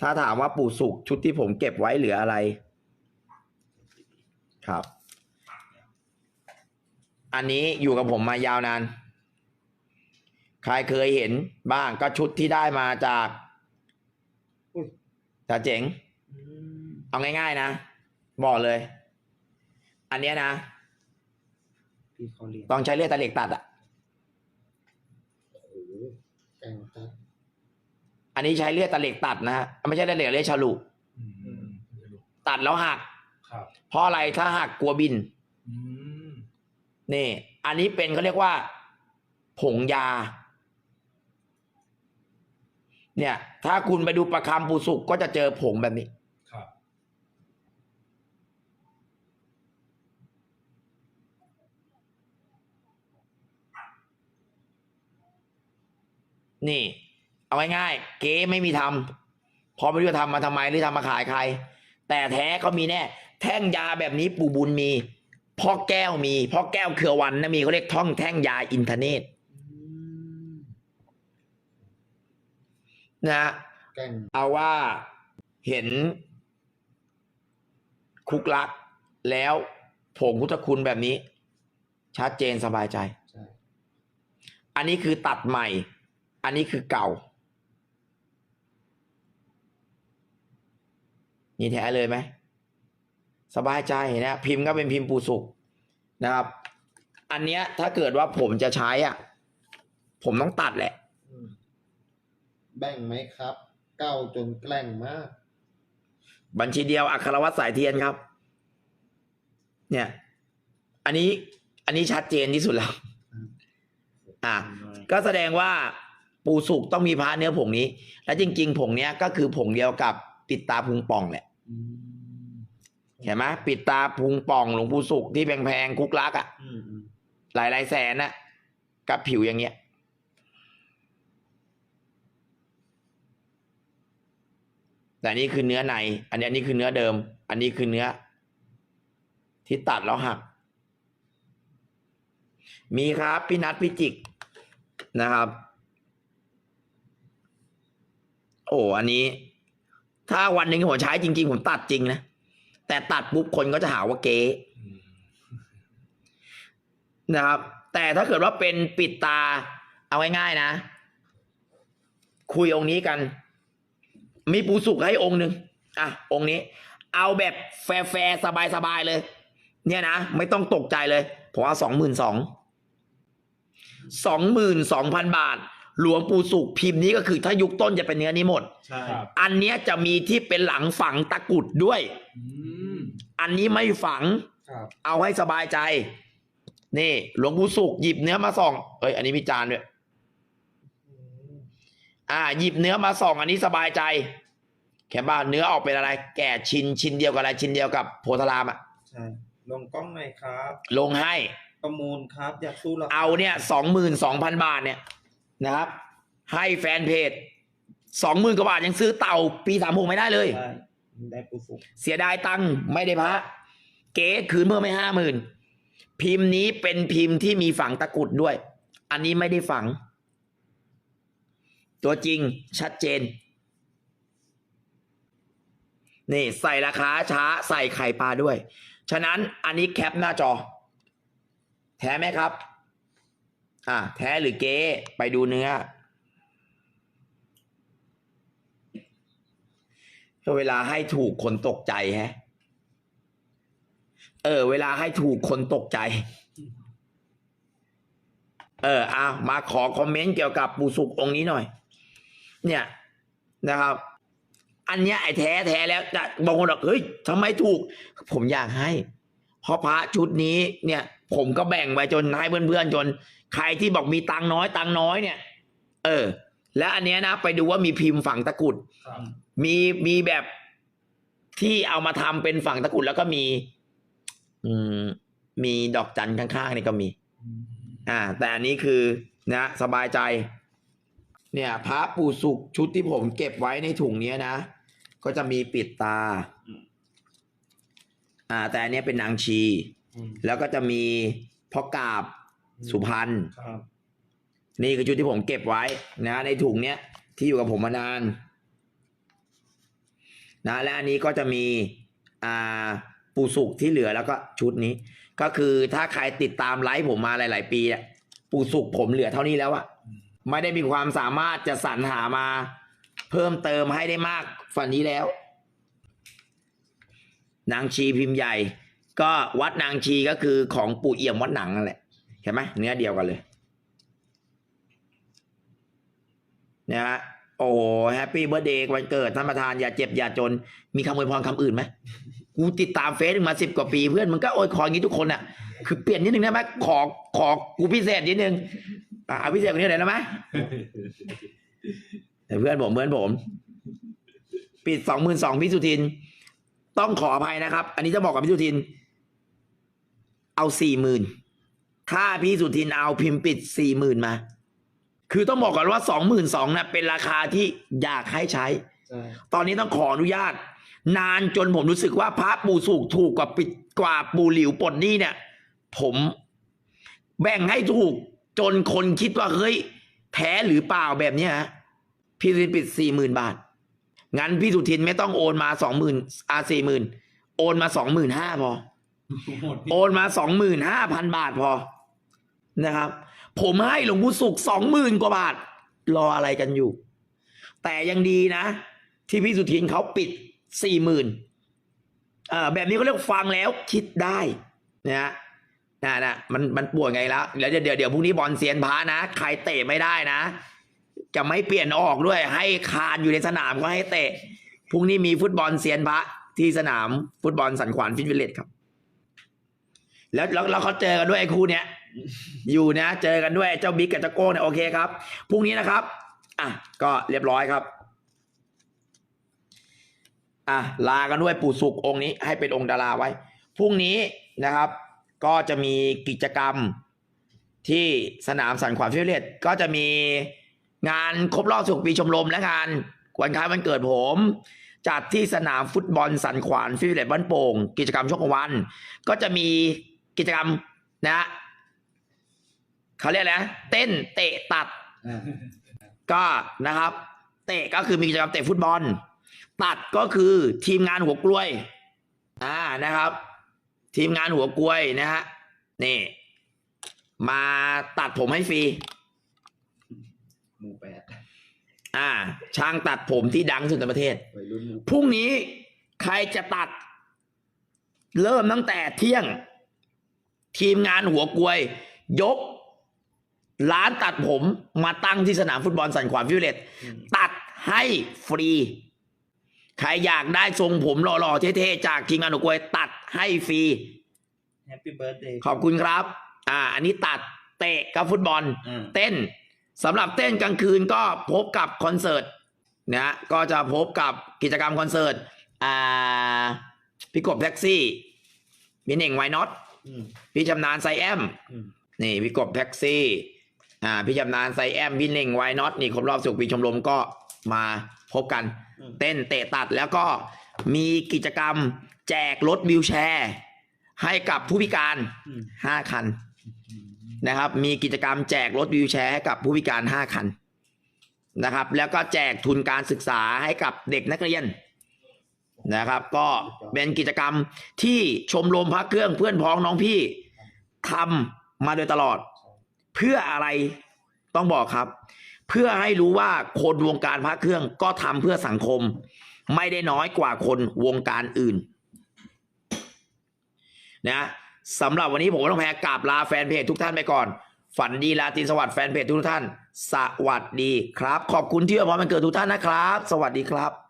ถ้าถามว่าปู่สุกชุดที่ผมเก็บไว้เหลืออะไร ครับ อันนี้อยู่กับผมมายาวนาน ใครเคยเห็นบ้างก็ชุดที่ได้มาจากอุ้ยจ่าเจ๋งอืมเอาง่าย ๆ นะ บอกเลย อันเนี้ยนะพี่เขาเรียนต้องใช้เลือดตะเหล็กตัดอะโอ้โหแกงตัด อันนี้ใช้เลือดตะเหล็กตัดนะฮะไม่ใช่ตะเหล็กเรียกฉลุอืมตัดแล้วหักครับเพราะอะไรถ้าหักกลัวบินอืมนี่ อันนี้เป็นเขาเรียกว่า ผงยา เนี่ย ถ้าคุณไปดูประคำปูสุกก็จะเจอผงแบบนี้ครับนี่ เอาง่ายๆเก๊ไม่มีทำเพอไม่รู้จะทำมาทำไมหรือทำมาขายใคร แต่แท้เขามีแน่ แท่งยาแบบนี้ปู่บุญมีพ่อแก้วมีพ่อแก้วเครือวันนะมีเขาเรียกท่องแท่งยาอินเทอร์เน็ตอืมนะแกงเอาว่าเห็น คุกลักแล้วผงพุทธคุณแบบนี้ ชัดเจนสบายใจใช่อันนี้คือตัดใหม่ อันนี้คือเก่า นี่แท้เลยไหมสบายใจนะพิมพ์ก็เป็นพิมพ์ปูสุกนะครับ อันเนี้ยถ้าเกิดว่าผมจะใช้อะ ผมต้องตัดแหละอืมแบ่งไหมครับ เก้าจนแกล้งมาก บัญชีเดียวอัครวัตรสายเทียนครับ เนี่ย อันนี้ อันนี้ชัดเจนที่สุดแล้ว อะ ก็แสดงว่าปูสุกต้องมีพระเนื้อผงนี้ และจริง ๆ ผงเนี้ยก็คือผงเดียวกับปิดตาพุงป่องแหละอืม เห็นไหมปิดตาพุงป่องหลวงปู่สุกที่แพงๆคุกลักอะ่ะอืมอืมหลายหลายๆแสนน่ะ กับผิวอย่างเงี้ย แต่นี่คือเนื้อใน อันนี้อันนี้คือเนื้อเดิม อันนี้คือเนื้อ ที่ตัดแล้วหัก มีครับพี่นัทพิจิกนะครับ โอ้อันนี้ ถ้าวันหนึ่งผมใช้จริงๆ ผมตัดจริงนะ แต่ตัดปุ๊บคนก็จะหาว่าเก๊อืมนะครับ แต่ถ้าเกิดว่าเป็นปิดตา เอาง่ายๆนะ คุยองค์นี้กัน มีปูสุกให้องค์หนึ่งอะ องค์นี้ เอาแบบแฟร์ๆสบายๆเลย เนี่ยนะ ไม่ต้องตกใจเลย ผมเอาสองหมื่นสองสองหมื่นสองพันบาท หลวงปู่สุกพิมพ์นี้ก็คือถ้ายุคต้นจะเป็นเนื้อนี้หมด ใช่ครับอันเนี้ยจะมีที่เป็นหลังฝังตะกรุดด้วย อืมอันนี้ไม่ฝัง ครับเอาให้สบายใจ นี่ หลวงปู่สุกหยิบเนื้อมาส่อง เอ้ย อันนี้มีจานด้วย อืมอ่า หยิบเนื้อมาส่อง อันนี้สบายใจ แค่บ้าเนื้อออกเป็นอะไร แก่ชิ้นชิ้นเดียวกับอะไรชิ้นเดียวกับโพธารามอะใช่ลงกล้องหน่อยครับ ลงให้ ประมูลครับ อยากสู้หรอเอาเนี่ยสองหมื่นสองพันบาทเนี่ย นะครับ ให้แฟนเพจสองหมื่นกว่าบาทยังซื้อเต่าปีสามหกไม่ได้เลยใช่ได้ปูสุกเสียดายตังค์ไม่ได้พระ เก๋คืนเมื่อไม่ห้าหมื่นพิมพ์นี้เป็นพิมพ์ที่มีฝังตะกรุดด้วย อันนี้ไม่ได้ฝัง ตัวจริงชัดเจน นี่ใส่ราคาช้าใส่ไข่ปลาด้วย ฉะนั้นอันนี้แคปหน้าจอ แท้ไหมครับ อ่าแท้หรือเก๊ไปดูเนื้อ เวลาให้ถูกคนตกใจแฮะ เออ เวลาให้ถูกคนตกใจ เออเอามาขอคอมเมนต์เกี่ยวกับปูสุกองค์นี้หน่อย เนี่ยนะครับ อันเนี้ยไอ้แท้แท้แล้วแต่บางคนบอกเฮ้ยทำไมถูก ผมอยากให้ เพราะพระชุดนี้เนี่ย ผมก็แบ่งไว้จนให้เพื่อนๆจน ใครที่บอกมีตังค์น้อยตังค์น้อยเนี่ย เออ แล้วอันเนี้ยนะ ไปดูว่ามีพิมพ์ฝังตะกรุดครับมีมีแบบที่เอามาทำเป็นฝั่งตะกรุดแล้วก็มี อืม มีดอกจันข้างๆนี่ก็มีอืมอ่า แต่อันนี้คือนะสบายใจ เนี่ยพระปู่สุกชุดที่ผมเก็บไว้ในถุงเนี้ยนะก็จะมีปิดตา อ่า แต่อันเนี้ยเป็นนางชีอืม แล้วก็จะมีพ่อกาบสุพรรณครับนี่คือชุดที่ผมเก็บไว้นะ ในถุงเนี้ยที่อยู่กับผมมานาน นะ และอันนี้ก็จะมีอ่าปูสุกที่เหลือแล้วก็ชุดนี้ ก็คือถ้าใครติดตามไลฟ์ผมมาหลาย ๆ ปีอะปูสุกผมเหลือเท่านี้แล้วอะไม่ได้มีความสามารถจะสรรหามา เพิ่มเติมให้ได้มากฝันนี้แล้ว นางชีพิมพ์ใหญ่ ก็วัดนางชีก็คือของปู่เอี่ยมวัดหนังนั่นแหละเห็นไหมเนื้อเดียวกันเลยนะฮะโอ้แฮปปี้เบ t ร์เดย์วันเกิดท่านประธานอย่าเจ็บอย่าจน มีคำอวยพรคำอื่นไหมกูติดตามเฟซมาสิบกว่าปีเพื่อนมึงก็โอยคอยอย่างนี้ทุกคนอะ คือเปลี่ยนนิดนึงได้ไหมขอขอกูพิเศษนิดนึงอ่าพิเศษกว่านี้หน่อยได้ไหมแต่เพื่อนผมเพื่อนผม ปิดสองหมื่นสองพิสุทิน ต้องขออภัยนะครับ อันนี้จะบอกกับพิสุทิน เอาสี่หมื่นถ้าพี่สุทินเอาพิมพ์ปิดสี่หมื่นมา คือต้องบอกก่อนว่าสองหมื่นสองนะเป็นราคาที่อยากให้ใช้ใช่ตอนนี้ต้องขออนุญาต นานจนผมรู้สึกว่าพระปู่สุกถูกกว่าปิดกว่าปู่หลิวปลดหนี้เนี่ย ผมแบ่งให้ถูกจนคนคิดว่าเฮ้ยแท้หรือเปล่าแบบเนี้ยฮะพี่สุทินปิดสี่หมื่นบาท งั้นพี่สุทินไม่ต้องโอนมาสองหมื่นอาสี่หมื่นโอนมาสองหมื่นห้าพอหมด โอนมาสองหมื่นห้าพันบาทพอนะครับ ผมให้หลวงปู่สุขสองหมื่นกว่าบาท รออะไรกันอยู่ แต่ยังดีนะ ที่พี่สุทินเขาปิดสี่หมื่นเอ่อแบบนี้เขาเรียกฟังแล้วคิดได้นะฮะนะนะมันมันป่วยไงแล้วแล้วเดี๋ยวเดี๋ยวเดี๋ยวพรุ่งนี้บอลเซียนพานะ ใครเตะไม่ได้นะ จะไม่เปลี่ยนออกด้วย ให้คานอยู่ในสนามก็ให้เตะพรุ่งนี้มีฟุตบอลเซียนพระที่สนามฟุตบอลสันขวานฟิตวิลเลจครับ แล้วแล้วเขาเจอกันด้วยไอ้คู่เนี้ยอยู่นะเจอกันด้วยเจ้าบิ๊กกับเจ้าโก้เนี่ยโอเคครับพรุ่งนี้นะครับอะก็เรียบร้อยครับอะลากันด้วยปู่สุกองค์นี้ให้เป็นองค์ดาราไว้พรุ่งนี้นะครับ ก็จะมีกิจกรรมที่สนามสันขวานฟิวเลตก็จะมีงานครบรอบสุขปีชมรมและงานวันคล้ายวันเกิดผม จัดที่สนามฟุตบอลสันขวานฟิวเลตบ้านโป่ง กิจกรรมช่วงกลางวัน ก็จะมี กิจกรรมนะเขาเรียกอะไรนะเต้นเตะตัดอ่าก็นะครับ เตะก็คือมีกิจกรรมเตะฟุตบอล ตัดก็คือทีมงานหัวกล้วยอ่านะครับ ทีมงานหัวกล้วยนะฮะนี่ มาตัดผมให้ฟรีหมู่แปดอ่า ช่างตัดผมที่ดังที่สุดในประเทศวัยรุ่นหมู่พรุ่งนี้ใครจะตัด เริ่มตั้งแต่เที่ยง ทีมงานหัวกลวย ยก ร้านตัดผมมาตั้งที่สนามฟุตบอลสันขวานฟิวเลตตัดให้ฟรี ใครอยากได้ทรงผมหล่อๆเท่ๆจากทีมงานหัวกลวย ตัดให้ฟรีแฮปปี้เบิร์ดเดย์ขอบคุณครับ อ่า อันนี้ตัดเตะกับฟุตบอลอ่าเต้นสำหรับเต้นกลางคืนก็พบกับคอนเสิร์ตนะฮะก็จะพบกับกิจกรรมคอนเสิร์ต อ่า พี่กบแท็กซี่พี่เน่งไวน็อตอืม พี่ชำนาญไซแอมอืมนี่พี่กบแท็กซี่ อ่า พี่ชำนาญไซแอมพี่เน่งไวน็อตนี่ครบรอบสุขปีชมรมก็มาพบกันอืมเต้นเตะตัดแล้วก็มีกิจกรรมแจกรถวิวแชร์ ให้กับผู้พิการอืมห้าคันนะครับ มีกิจกรรมแจกรถวิวแชร์ให้กับผู้พิการ5คันนะครับ แล้วก็แจกทุนการศึกษาให้กับเด็กนักเรียน นะครับ ก็เป็นกิจกรรมที่ชมรมพระเครื่องเพื่อนพ้องน้องพี่ทำมาโดยตลอด เพื่ออะไรต้องบอกครับ เพื่อให้รู้ว่าคนวงการพระเครื่องก็ทำเพื่อสังคม ไม่ได้น้อยกว่าคนวงการอื่น นะสำหรับวันนี้ผมต้องแพ้กราบลาแฟนเพจทุกท่านไปก่อน ฝันดีลาตรีสวัสดิ์แฟนเพจทุกท่าน สวัสดีครับ ขอบคุณที่อวยพรมันเกิดทุกท่านนะครับ สวัสดีครับ